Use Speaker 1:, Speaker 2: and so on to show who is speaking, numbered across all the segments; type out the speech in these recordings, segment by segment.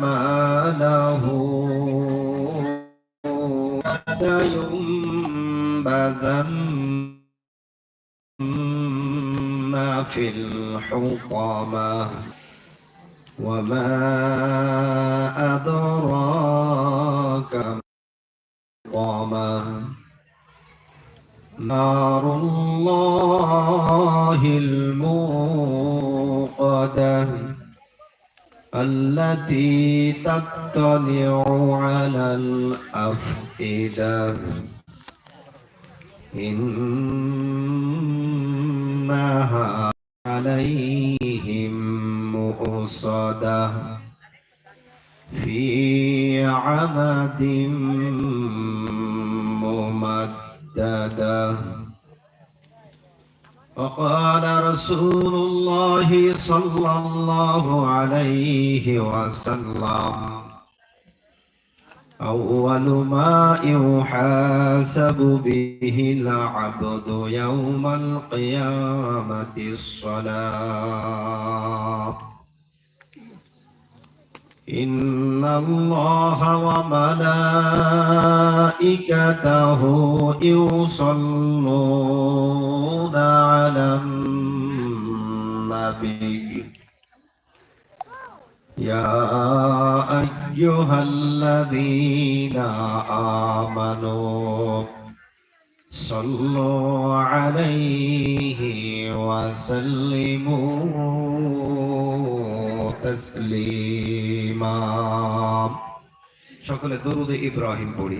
Speaker 1: ماله لينبذن في الحطمة وما أدراك طمة نار الله الموقدة التي تطلع على الأفئدة. إنها عليهم مؤصدة. في عمد ممددة. وقال رسول الله صلى الله عليه وسلم أول ما يحاسب به العبد يوم القيامة الصلاة. إن الله وملائكته يصلون على النبي يا أيها الذين آمنوا صلوا عليه وسلموا تسليما সকলে দরুদে ইব্রাহিম পড়ি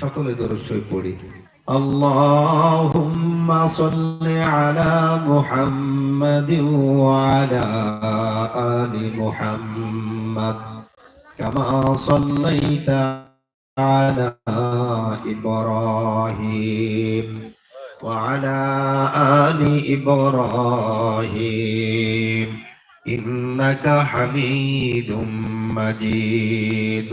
Speaker 1: সকলে দরুদ পড়ি اللهم صل على محمد وعلى آل محمد كما صليت على إبراهيم وعلى آل إبراهيم إنك حميد مجيد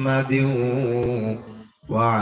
Speaker 1: محمد وعلى